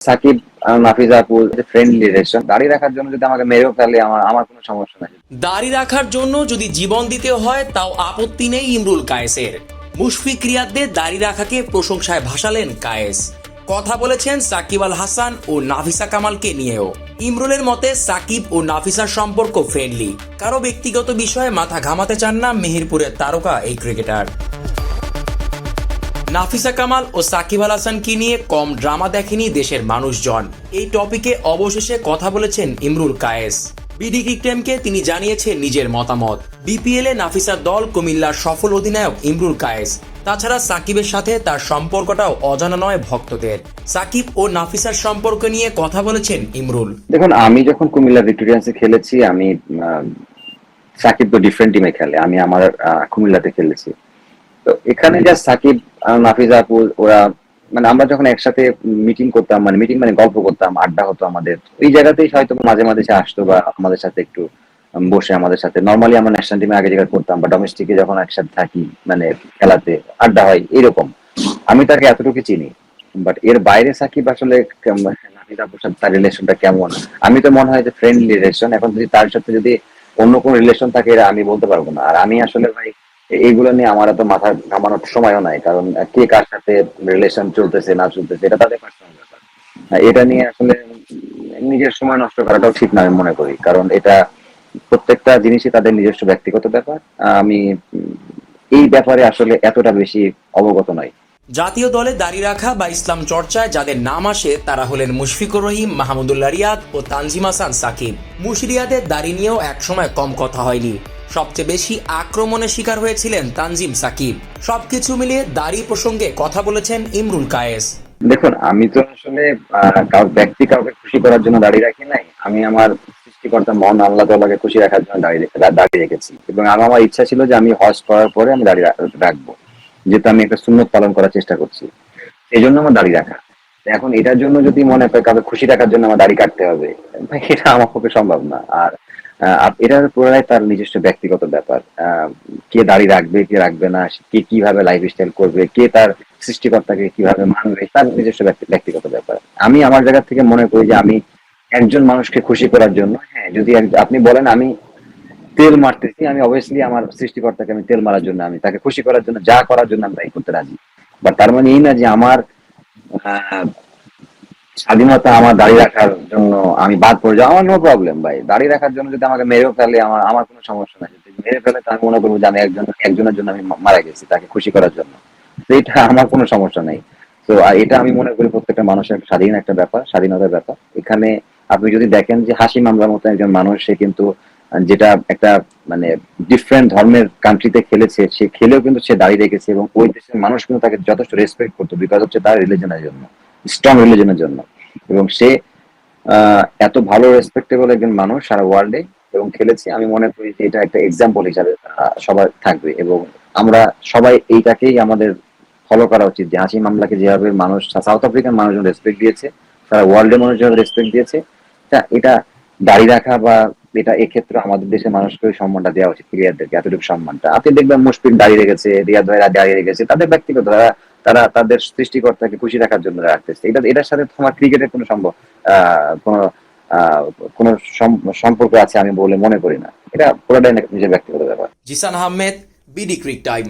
সাকিব আর friendly relation দাঁড়িয়ে রাখার জন্য যদি আমাকে মেরেও ফেলে, আমার আমার কোনো সমস্যা নাই। দাড়ি রাখার জন্য যদি জীবন দিতে হয়, তাও আপত্তি নেই ইমরুল কায়েসের। মুশফিক রিয়াদদের দাড়ি রাখাকে প্রশংসায় ভাসালেন কায়েস। কথা বলেছেন সাকিব আল হাসান ও নাফিসা কামালকে নিয়েও। ইমরুলের মতে, সাকিব ও নাফিসার সম্পর্ক ফ্রেন্ডলি কারও ব্যক্তিগত বিষয়ে মাথা ঘামাতে চান না মেহেরপুরের তারকা এই ক্রিকেটার নাফিসা কামাল ও সাকিব আল হাসানকে নিয়ে কম ড্রামা দেখেনি দেশের মানুষজন। এই টপিকে অবশেষে কথা বলেছেন ইমরুল কায়েস। বিডি ক্রিকটেমকে তিনি জানিয়েছেন নিজের মতামত। বিপিএল এ নাফিসার দল কুমিল্লার সফল অধিনায়ক ইমরুল কায়েস। তাছাড়া সাকিবের সাথে তার সম্পর্কটাও অজানা নয় ভক্তদের। সাকিব ও নাফিসার সম্পর্ক নিয়ে কথা বলেছেন ইমরুল। দেখুন, আমি যখন কুমিল্লা ভিক্টোরিয়ান্সে খেলেছি, আমি সাকিব তো ডিফারেন্ট টিমে খেলে। আমি আমার কুমিল্লাতে খেলেছি। তো এখানে যা সাকিব নাফিজা আপু ওরা মানে আমরা যখন একসাথে মিটিং করতাম মানে মিটিং মানে গল্প করতাম, আড্ডা হতো আমাদের। ওই জায়গাতেই হয়তো মাঝে মাঝে সে আসতো বা আমাদের সাথে একটু বসে আমাদের সাথে। নর্মালি আমরা ন্যাশনাল টিমে আগে জায়গায় করতাম বা ডোমেস্টিকে যখন একসাথে থাকি মানে খেলাতে আড্ডা হয়, এরকম। আমি তাকে এতটুকু চিনি। বাট এর বাইরে সাকিব আসলে তার রিলেশনটা কেমন? আমি তো মনে হয় যে ফ্রেন্ডলি রিলেশন এখন যদি তার সাথে যদি অন্য কোনো রিলেশন থাকে আমি বলতে পারব না। আর আমি আসলে ভাই এইগুলো নিয়ে আমার এত মাথা ঘামানোর সময়ও নাই, কারণ কে কার সাথে রিলেশন চলতেছে, না চলতেছে, এটা তাদের পার্সোনাল ব্যাপার। এটা নিয়ে আসলে নিজের সময় নষ্ট করাটাও ঠিক না আমি মনে করি, কারণ এটা প্রত্যেকটা জিনিসই তাদের নিজস্ব ব্যক্তিগত ব্যাপার। আমি এই ব্যাপারে আসলে এতটা বেশি অবগত নয় জাতীয় দলে দাড়ি রাখা বা ইসলাম চর্চায় যাদের নাম আসে, তারা হলেন মুশফিকুর রহিম, মাহমুদুল্লাহ রিয়াদ ও তানজিম হাসান সাকিব। মুশরিয়াদের দাড়ি নিয়েও একসময় কম কথা হয়নি। সবচেয়ে বেশি আক্রমণের শিকার হয়েছিলেন তানজিম সাকিব। সবকিছু মিলিয়ে দাড়ি প্রসঙ্গে কথা বলেছেন ইমরুল কায়েস। দেখুন, আমি তো আসলে ব্যক্তি কাউকে খুশি করার জন্য দাঁড়িয়ে রাখি নাই। আমি আমার সৃষ্টিকর্তা মহান আল্লাহ তাআলাকে খুশি রাখার জন্য দাঁড়িয়ে রেখেছি। এবং আমার আমার ইচ্ছা ছিল যে আমি হজ করার পরে আমি দাঁড়িয়ে রাখব। যেহেতু আমি একটা সুন্নত পালন করার চেষ্টা করছি। এই জন্য আমার দাঁড়িয়ে রাখা। এখন এটার জন্য যদি মনে হয় কাউকে খুশি রাখার জন্য আমার দাড়ি কাটতে হবে, এটা আমার পক্ষে সম্ভব না। আর এটার পুরোটাই তার নিজস্ব ব্যক্তিগত ব্যাপার। কে দাড়ি রাখবে, কে রাখবে না কে কীভাবে লাইফ স্টাইল করবে, কে তার সৃষ্টিকর্তাকে কীভাবে মানবে, তার নিজস্ব ব্যক্তি- ব্যক্তিগত ব্যাপার। আমি আমার জায়গা থেকে মনে করি যে আমি একজন মানুষকে খুশি করার জন্য হ্যাঁ যদি আপনি বলেন আমি তেল মারতেছি, আমি অবভিয়াসলি আমার সৃষ্টিকর্তাকে আমি তেল মারার জন্য, আমি তাকে খুশি করার জন্য, যা করার জন্য আমি তাই করতে রাজি। বা তার মানে এই না যে আমার স্বাধীনতা আমার দাঁড়িয়ে রাখার জন্য আমি বাদ পড়ে যাও। আমার নো প্রবলেম ভাই। দাঁড়িয়ে রাখার জন্য যদি আমাকে মেরেও ফেলে, আমার আমার কোনো সমস্যা নাই। যদি মেরে ফেলে আমি মনে করব যে আমি একজন, একজনের জন্য আমি মারা গেছি, তাকে খুশি করার জন্য। এটা আমার কোনো সমস্যা নেই। তো এটা আমি মনে করি প্রত্যেকটা মানুষের একটা স্বাধীন একটা ব্যাপার, স্বাধীনতার ব্যাপার। এখানে আপনি যদি দেখেন যে হাসি মামলার মতো একজন মানুষ, সে কিন্তু, যেটা একটা মানে ডিফারেন্ট ধর্মের কান্ট্রিতে খেলেছে, সে খেলেও কিন্তু সে দাঁড়িয়ে রেখেছে এবং ওই দেশের মানুষ কিন্তু তাকে যথেষ্ট রেসপেক্ট করতো বিকজ হচ্ছে তার রিলিজনের জন্য। স্ট্রং রিলিজনের জন্য। এবং সে এত ভালো রেসপেক্টেবল একজন মানুষ সারা ওয়ার্ল্ডে এবং খেলেছে। আমি মনে করি যে এটা একটা এক্সাম্পল হিসাবে সবার থাকবে। এবং আমরা সবাই এইটাকেই আমাদের ফলো করা উচিত যে হাসি মামলাকে যেভাবে মানুষ সাউথ আফ্রিকান মানুষজন রেসপেক্ট দিয়েছে, সারা ওয়ার্ল্ডের মানুষ যেভাবে রেসপেক্ট দিয়েছে। তা এটা দাঁড়িয়ে রাখা বা এটা এক্ষেত্রে আমাদের দেশের মানুষকে সম্মানটা দেওয়া উচিত প্লেয়ারদেরকে এতটুকু সম্মানটা। আপনি দেখবেন মুশফিক দাঁড়িয়ে রেখেছে, রিয়াদ ভাইরা দাঁড়িয়ে রেখেছে, তাদের ব্যক্তিগত তারা তাদের সৃষ্টিকর্তাকে খুশি রাখার জন্য রাখতেছে এটা, এটার সাথে তোমার ক্রিকেটের কোনো সম্ভব কোনো কোনো সম্পর্ক আছে আমি বলে মনে করি না। এটা পুরোটাই নিজের ব্যক্তিগত ব্যাপার। Zisan Ahmed, BD cric time.